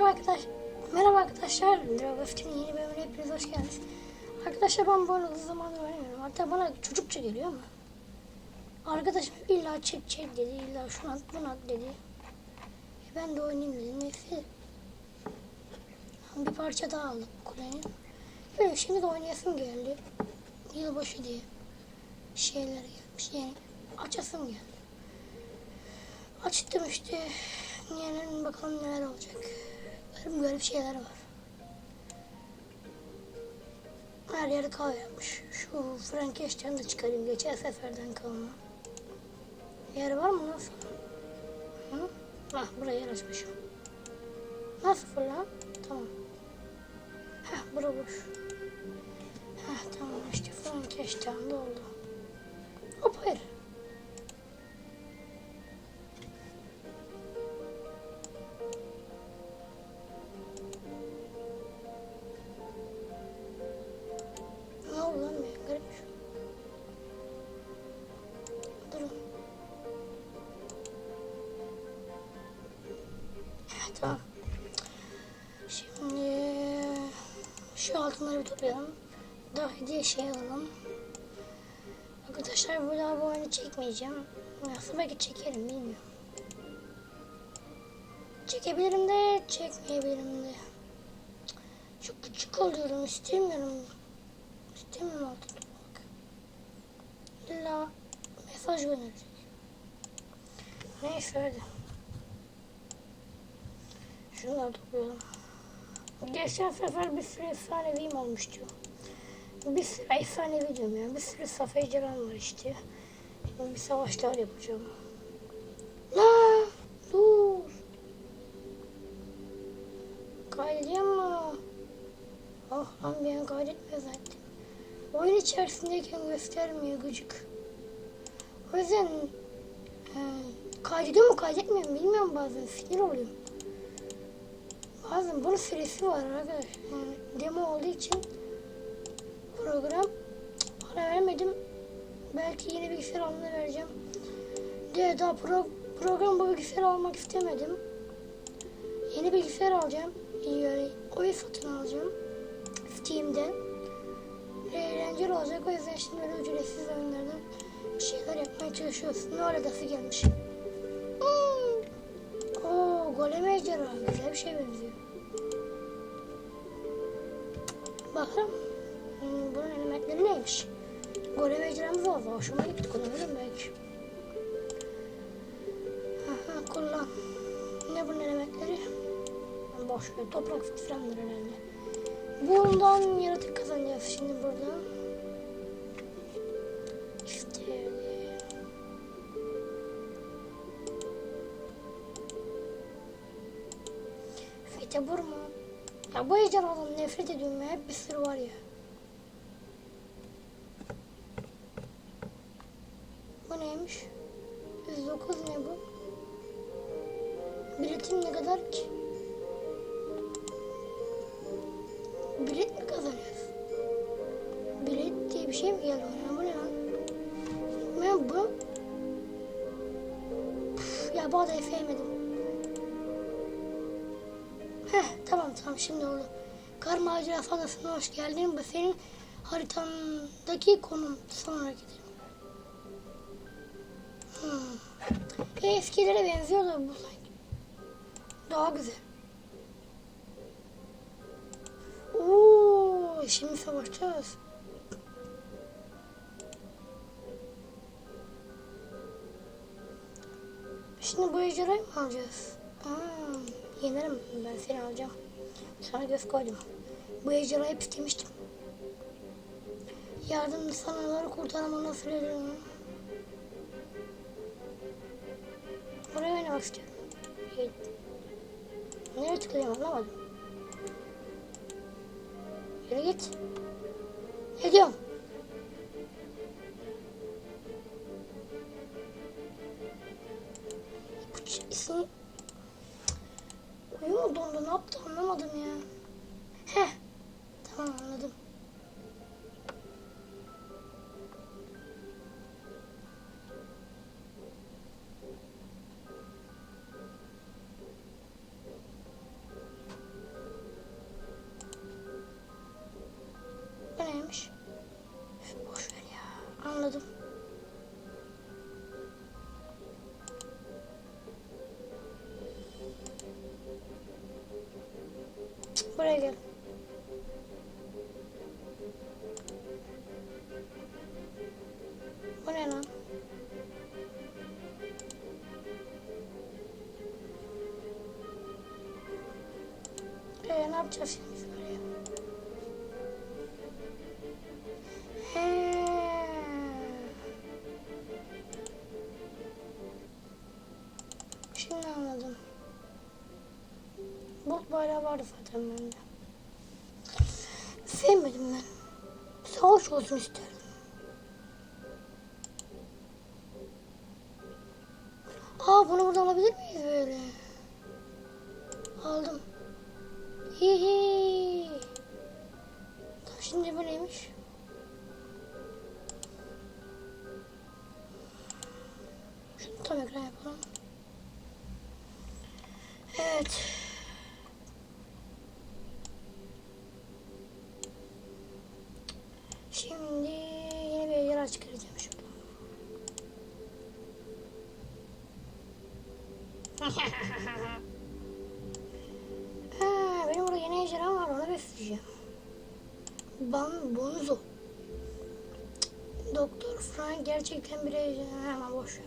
Merhaba arkadaş. Merhaba arkadaşlar. Dragoft'un yeni bölümüne hepiniz hoş geldiniz. Arkadaşlar ben bu arada zamanı oynamıyorum. Hatta bana çocukça geliyor ama. Arkadaşım illa çek çek dedi. illa şunu at bunu at dedi. E ben de oynayayım dedim. Neyse. Bir parça daha aldık kulenin. Böyle şimdi de oynayasım geldi. Yılbaşı diye. Şeyler gelmiş. Yani açasım geldi. Açtım işte. Yarın bakalım neler olacak. Garip garip şeyler var. Her yerde kahve yapmış. Şu Frankenstein'i de çıkarayım. Geçen seferden kalma. Yer var mı? Nasıl? Hı? Ah buraya yer açmışım. Nasıl fırlan? Tamam. Heh bura boş. Heh tamam işte Frankenstein de oldu. Hop hayır. Tamam. Şimdi şu altınları bir toplayalım. Daha hediye şey alalım. Arkadaşlar bu daha bu oyunu çekmeyeceğim. Aslında belki çekerim bilmiyorum. Çekebilirim de çekmeyebilirim de. Çok küçük oluyorum istemiyorum. İstemiyorum altın toplamak. İlla mesaj gönderecek. Neyse hadi. Şunları toplayalım. Geçen sefer bir sürü efsaneviyim olmuştu. Bir sürü efsanevi diyorum yani. Bir sürü safayı canan var işte. Şimdi bir savaşlar yapacağım. La dur. Kaydediyor mu? Oh lan bir an zaten. Oyun içerisindeyken göstermiyor gıcık. O yüzden e, kaydediyor mu kaydetmiyor mu bilmiyorum bazen sinir oluyorum. Bazen bunun süresi var arkadaş. Yani demo olduğu için program para vermedim. Belki yeni bilgisayar alımına vereceğim. Diye daha pro, program bu bilgisayar almak istemedim. Yeni bilgisayar alacağım. Yani oyun satın alacağım. Steam'den. Eğlenceli olacak. O yüzden şimdi böyle ücretsiz oyunlardan bir şeyler yapmaya çalışıyoruz. Ne aradası gelmiş. Golem ejderha. Güzel bir şey benziyor. Bakalım. Hmm, bunun elementleri neymiş? Golem ejderhamız var. Hoşuma gitti. Kullanırım belki. Aha, kullan. Ne bunun elementleri? Boş ver. Toprak fitrandır herhalde. Bundan yaratık kazanacağız şimdi buradan. Fete vurma. Ya bu ejderhadan nefret ediyorum ya. Hep bir sürü var ya. Bu neymiş? 109 ne bu? Biletim ne kadar ki? Bilet mi kazanıyoruz? Bilet diye bir şey mi geldi bana? Bu ne lan? Ben bu... Üf, ya bu adayı sevmedim. Heh tamam tamam şimdi oldu. Kar macerası adasına hoş geldin. Bu senin haritandaki konum. Sonra gidelim. Hmm. E, eskilere benziyor da bu sanki. Daha güzel. Oo, şimdi savaşacağız. Şimdi bu ejderhayı mı alacağız? Hmm, yenerim ben seni alacağım. Sana göz koydum. Bu ejderhayı pislemiştim. Yardım sanaları kurtarma nasıl ederim? Oraya oynamak istiyorum. Evet. Nereye tıklayayım anlamadım. Yürü git. Ne diyorsun? Bu isim... Ne oldu onda? Ne yaptı? Anlamadım ya. Heh. Tamam anladım. Bu neymiş? Boş ver ya. Anladım. Biz buraya? He. Şimdi anladım. Bulut bayrağı vardı zaten bende. Sevmedim ben. Savaş olsun isterim. Aa bunu burada alabilir miyiz böyle? Aldım. Hihi. Tamam, Şimdi bu neymiş? Şunu tam ekran yapalım. Evet. Şimdi yeni bir yer çıkaracağım şurada. ha, ejderham var onu besleyeceğim. Ban Bonzo. Doktor Frank gerçekten bir ejderha. Hemen boş.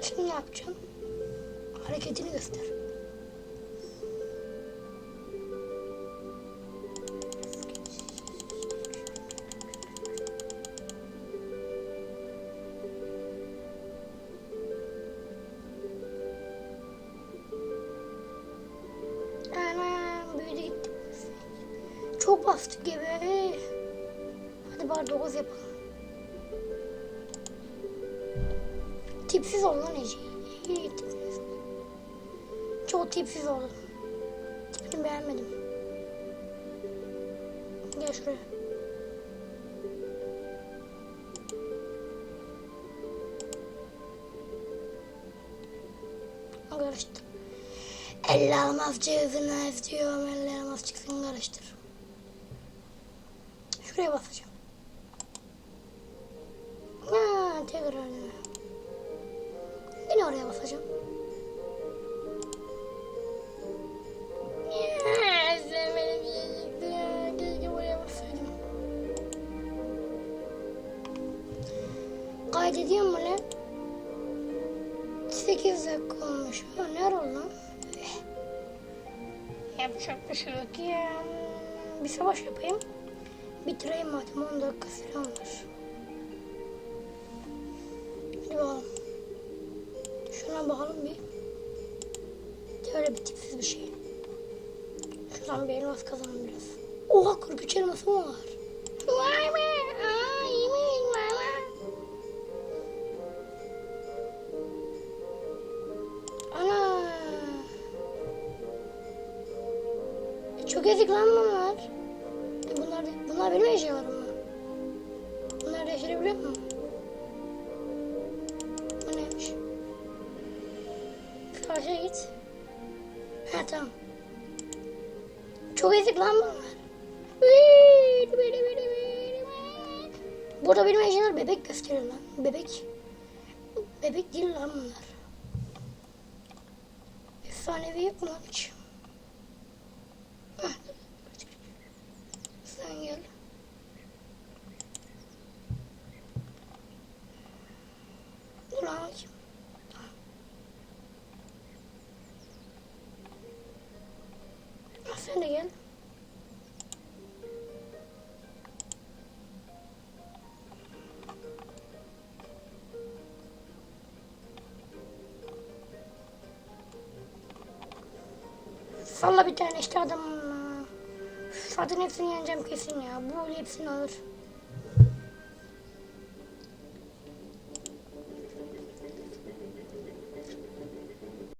Şimdi ne yapacağım? Hareketini göster. Bastık gibi. Hadi 9 yapalım. Tipsiz ol lan Ece. İyi tipsiz. Çok tipsiz oldun. Tipini beğenmedim. Gel şuraya. Karıştır. Ellerim az cevizine istiyorum. Ellerim az çıksın karıştır. Şuraya basacağım. Ha, tekrar. Yine oraya basacağım. Ya, sevmedim bir çıktı ya. Keşke buraya basaydım. Kaydediyor mu lan? 8 dakika olmuş. Ha, ne oldu lan? Eh. Yapacak bir şey yok ya. Bir savaş yapayım. Bitireyim madem 10 dakika falan var. Hadi bakalım. Şuna bakalım bir. Böyle bir tipsiz bir şey. Şuradan bir elmas kazanalım biraz. Oha 43 elması mı var? Vay be! Ana! E, Çok ezik lan bunlar. Bunlar, benim eşyalarım mı? Bunlar yaşayabiliyor mu? Bu neymiş? Karşıya git. Ha tamam. Çok ezik lan bunlar. Burada benim eşyalar bebek gösteriyor lan. Bebek. Bebek değil lan bunlar. Efsanevi yok hiç? Hah. Sen gel. Dur lan bakayım. Ah, Sen de gel. Salla bir tane işte adamın. Zaten hepsini yeneceğim kesin ya. Bu hepsini alır.